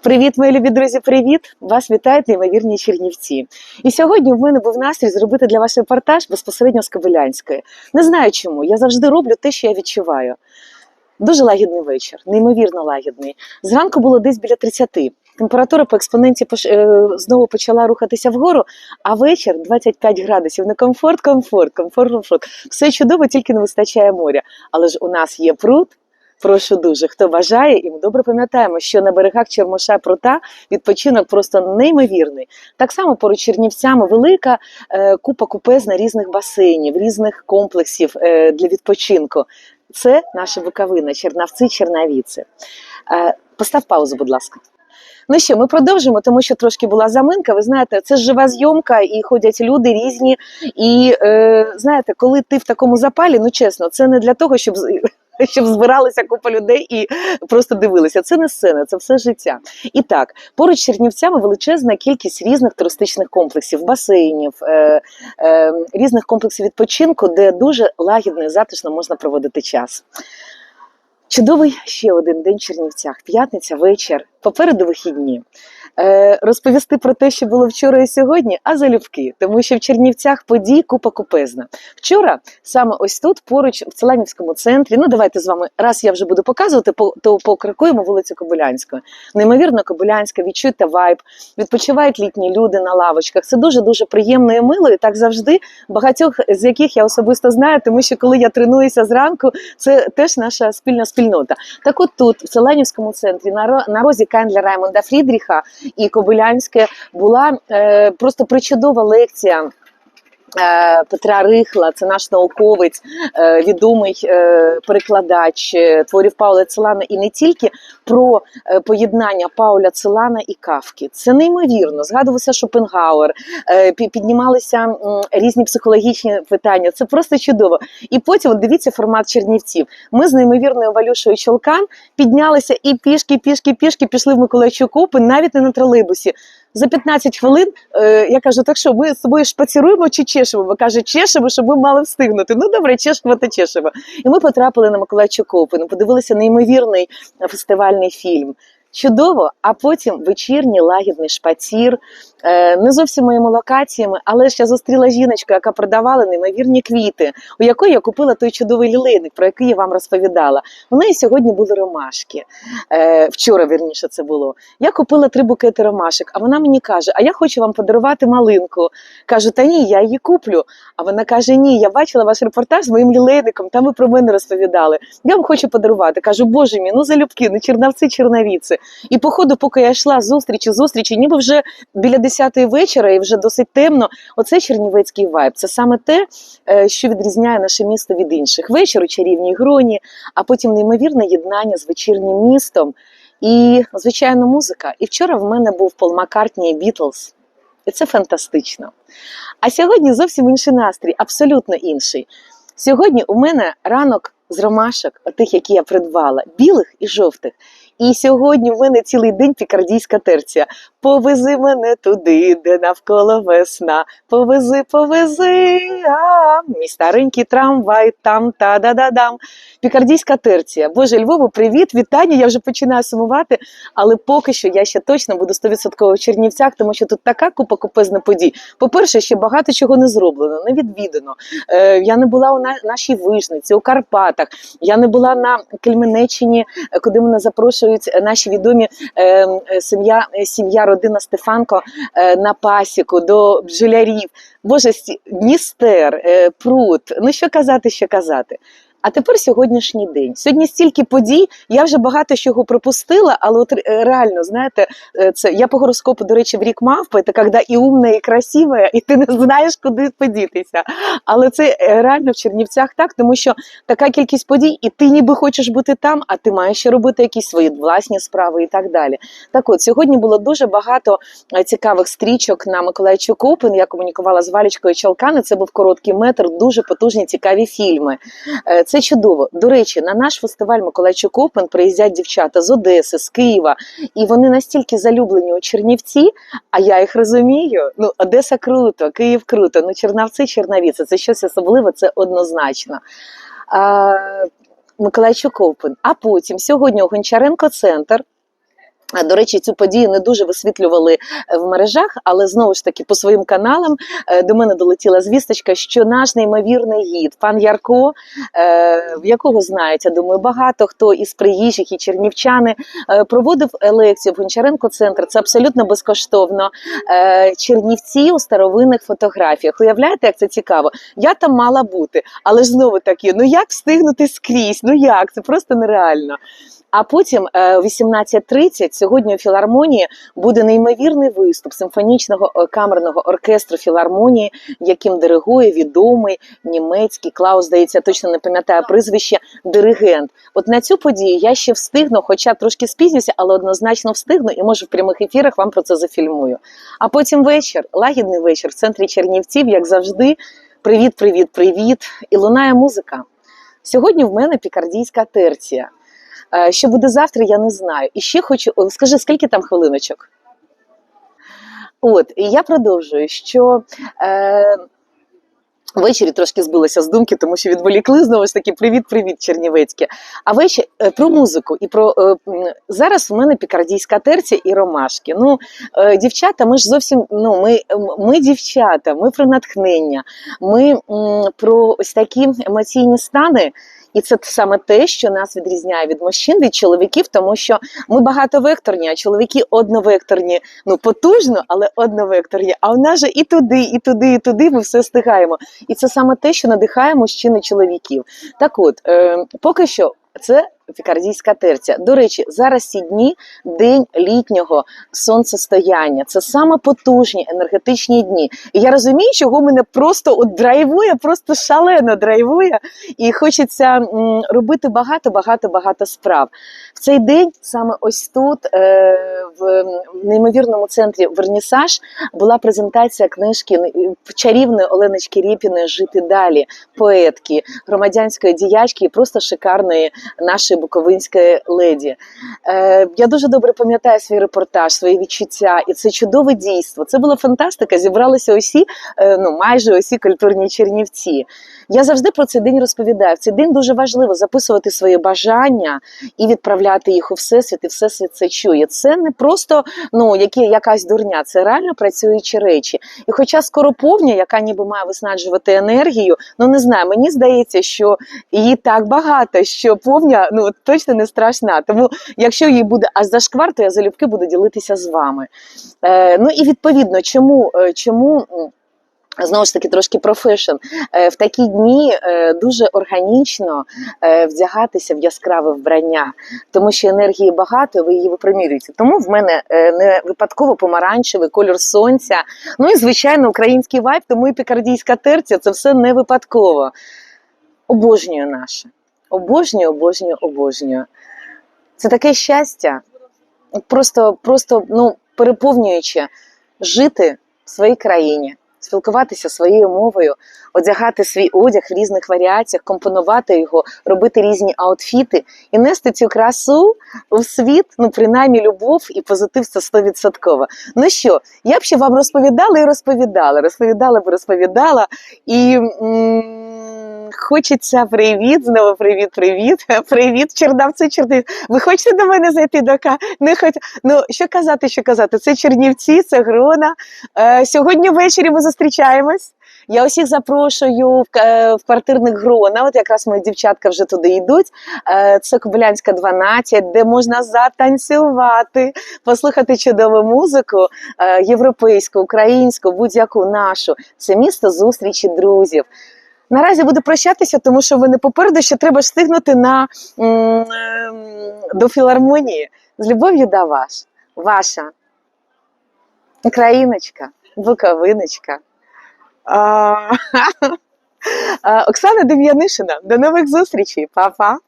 Привіт, мої любі друзі! Привіт! Вас вітають неймовірні Чернівці. І сьогодні в мене був настрій зробити для вас репортаж безпосередньо з Кобилянської. Не знаю чому. Я завжди роблю те, що я відчуваю. Дуже лагідний вечір, неймовірно лагідний. Зранку було десь біля 30. Температура по експоненті е, знову почала рухатися вгору, а вечір 25 градусів. Не комфорт, комфорт, комфорт, комфорт. Все чудово, тільки не вистачає моря. Але ж у нас є пруд. Прошу дуже, хто бажає, і ми добре пам'ятаємо, що на берегах Чермоша прута відпочинок просто неймовірний. Так само поруч Чернівцями велика е, купа купезна різних басейнів, різних комплексів е, для відпочинку. Це наша Буковина, Чернавці, Чернавіці. Е, постав паузу, будь ласка. Ну що, ми продовжимо, тому що трошки була заминка. Ви знаєте, це жива зйомка, і ходять люди різні. І е, знаєте, коли ти в такому запалі, ну чесно, це не для того, щоб. Щоб збиралися купа людей і просто дивилися. Це не сцена, це все життя. І так, поруч з Чернівцями величезна кількість різних туристичних комплексів, басейнів, е, е, різних комплексів відпочинку, де дуже лагідно і затишно можна проводити час. Чудовий ще один день в Чернівцях, п'ятниця, вечір, попереду вихідні. Е, розповісти про те, що було вчора і сьогодні, а залюбки, тому що в Чернівцях подій купа купезна. Вчора саме ось тут, поруч в Целанівському центрі. Ну давайте з вами раз я вже буду показувати, по- то покрикуємо вулицю Кобилянської. Неймовірно, Кобилянська, відчуйте вайб, відпочивають літні люди на лавочках. Це дуже дуже приємно і мило, і так завжди. Багатьох з яких я особисто знаю, тому що коли я тренуюся зранку, це теж наша спільна спільнота. Так от тут, в Целанівському центрі, на розі Кайндля Раймонда Фрідріха і Кобилянське була е, просто причудова лекція. Е, Петра Рихла, це наш науковець, е, відомий е, перекладач творів Пауля Целана, і не тільки про поєднання Пауля Целана і Кавки. Це неймовірно. Згадувався Шопенгауер, піднімалися різні психологічні питання. Це просто чудово. І потім от дивіться формат Чернівців. Ми з неймовірною Валюшою Чолкан піднялися і пішки, пішки, пішки пішли в Миколаївчу Купи, навіть не на тролейбусі. За 15 хвилин е, я кажу, так що ми з собою шпаціруємо чи чешемо? Каже, чешемо, щоб ми мали встигнути. Ну добре, чешемо та чешемо. І ми потрапили на Миколаївчу Купину, подивилися неймовірний фестивальний фільм. Чудово, а потім вечірній лагідний шпацір, е, не зовсім моїми локаціями, але ж я зустріла жіночку, яка продавала неймовірні квіти, у якої я купила той чудовий лілейник, про який я вам розповідала. У неї сьогодні були ромашки. Е, вчора, вірніше, це було. Я купила три букети ромашок, а вона мені каже: А я хочу вам подарувати малинку. Кажу, та ні, я її куплю. А вона каже: Ні, я бачила ваш репортаж з моїм лілейником, там ви про мене розповідали. Я вам хочу подарувати. Кажу, боже мій, ну залюбки, ну чернавці, чернавіці. І по ходу, поки я йшла з зустрічі, зустрічі, ніби вже біля 10-ї вечора і вже досить темно. Оце чернівецький вайб. Це саме те, е, що відрізняє наше місто від інших. Вечір у чарівній гроні, а потім неймовірне єднання з вечірнім містом. І, звичайно, музика. І вчора в мене був Пол Маккартні і Бітлз. І це фантастично. А сьогодні зовсім інший настрій, абсолютно інший. Сьогодні у мене ранок з ромашок, тих, які я придбала, білих і жовтих. І сьогодні в мене цілий день пікардійська терція. Повези мене туди, де навколо весна. Повези, повези, а мій старенький трамвай, там та да да дам Пікардійська терція. Боже, Львову, привіт, вітання. Я вже починаю сумувати, але поки що я ще точно буду 100% в Чернівцях, тому що тут така купа купезна подій. По-перше, ще багато чого не зроблено, не відвідано. Е, я не була у на- нашій вижниці, у Карпатах. Я не була на Кельменеччині, е, куди мене запрошують е, наші відомі е, е, сім'я, сім'я, родина Стефанко е, на пасіку до бджолярів. Боже, Дністер, е, пруд. Ну що казати, що казати. А тепер сьогоднішній день. Сьогодні стільки подій. Я вже багато чого пропустила, але от е, реально, знаєте, е, це я по гороскопу, до речі, в рік мавпи, це коли і умна, і красива, і ти не знаєш, куди подітися. Але це е, реально в Чернівцях так, тому що така кількість подій, і ти ніби хочеш бути там, а ти маєш ще робити якісь свої власні справи і так далі. Так от сьогодні було дуже багато цікавих стрічок на Миколаївчук Open. Я комунікувала з Валічкою Чалкани. Це був короткий метр, дуже потужні цікаві фільми. Це чудово. До речі, на наш фестиваль Миколайчук Опен приїздять дівчата з Одеси, з Києва, і вони настільки залюблені у Чернівці, а я їх розумію. Ну, Одеса круто, Київ круто. Ну, Чернавці, Чернавіці, це щось особливе, це однозначно. А, Миколайчук Опен. А потім сьогодні у Гончаренко центр До речі, цю подію не дуже висвітлювали е, в мережах, але знову ж таки по своїм каналам е, до мене долетіла звісточка, що наш неймовірний гід, пан Ярко, е, в якого знають, я думаю, багато хто із приїжджих і чернівчани проводив лекцію в Гончаренко центр. Це абсолютно безкоштовно. Чернівці у старовинних фотографіях. Уявляєте, як це цікаво? Я там мала бути, але ж знову таки, ну як встигнути скрізь? Ну як? Це просто нереально. А потім о 18.30 сьогодні у філармонії буде неймовірний виступ симфонічного е, камерного оркестру філармонії, яким диригує відомий німецький Клаус, здається, точно не пам'ятаю прізвище, диригент. От на цю подію я ще встигну, хоча трошки спізнюся, але однозначно встигну і може в прямих ефірах вам про це зафільмую. А потім вечір, лагідний вечір в центрі Чернівців, як завжди. Привіт, привіт, привіт! І лунає музика. Сьогодні в мене пікардійська терція. Е, Що буде завтра, я не знаю. І ще хочу, скажи, скільки там хвилиночок? От, і я продовжую, що е, ввечері трошки збилася з думки, тому що відволікли знову ж таки привіт-привіт, Чернівецьке. А ввечері е, про музику. І про е, зараз у мене пікардійська терція і ромашки. Ну, дівчата, ми ж зовсім ну, ми, ми дівчата, ми про натхнення, ми про ось такі емоційні стани. І це саме те, що нас відрізняє від мужчин, від чоловіків, тому що ми багатовекторні, а чоловіки одновекторні, ну потужно, але одновекторні. А у нас же і туди, і туди, і туди ми все встигаємо. І це саме те, що надихає мужчин і чоловіків. Так от, е, поки що. Це пікардійська терця. До речі, зараз ці дні день літнього сонцестояння. Це саме потужні енергетичні дні. І я розумію, чого мене просто от драйвує, просто шалено драйвує, і хочеться робити багато, багато, багато справ. В цей день саме ось тут, е, в неймовірному центрі Вернісаж, була презентація книжки чарівної Оленочки Ріпіної Жити далі, поетки, громадянської діячки і просто шикарної нашої буковинської леді. Е, я дуже добре пам'ятаю свій репортаж, свої відчуття, і це чудове дійство. Це була фантастика. Зібралися усі, е, ну майже усі культурні чернівці. Я завжди про цей день розповідаю. В цей день дуже важливо записувати свої бажання і відправляти їх у всесвіт, і всесвіт це чує. Це не просто ну які якась дурня, це реально працюючі речі. І хоча скоро повня, яка ніби має виснаджувати енергію, ну не знаю, мені здається, що її так багато, що повня ну точно не страшна. Тому якщо її буде аж зашквар, то я залюбки буду ділитися з вами. Е, ну і відповідно, чому, е, чому Знову ж таки, трошки профешн. Е, В такі дні е, дуже органічно вдягатися в яскраве вбрання, тому що енергії багато, ви її випромірюєте. Тому в мене не випадково помаранчевий кольор сонця. Ну і звичайно, український вайб, тому і пікардійська терція це все не випадково. Обожнюю наше. Обожнюю, обожнюю, обожнюю. Це таке щастя, просто, просто ну, переповнююче жити в своїй країні спілкуватися своєю мовою, одягати свій одяг в різних варіаціях, компонувати його, робити різні аутфіти і нести цю красу у світ, ну принаймні любов і позитив це стовідсотково. Ну що, я б ще вам розповідала і розповідала, розповідала б розповідала і. м, Хочеться привіт, знову привіт, привіт, привіт, чердавці, чернівці. Ви хочете до мене зайти до ка? Не хоч... Ну що казати, що казати? Це Чернівці, це Грона. Е, сьогодні ввечері ми зустрічаємось. Я усіх запрошую в, в квартирник Грона. От якраз мої дівчатка вже туди йдуть. Е, Це Кобилянська 12, де можна затанцювати, послухати чудову музику, е, європейську, українську, будь-яку нашу. Це місто зустрічі друзів. Наразі буду прощатися, тому що ви не попереду що треба встигнути на, ем, до філармонії. З любов'ю до вас, ваша Україночка, Буковиночка. Оксана Дем'янишина. До нових зустрічей, Па-па!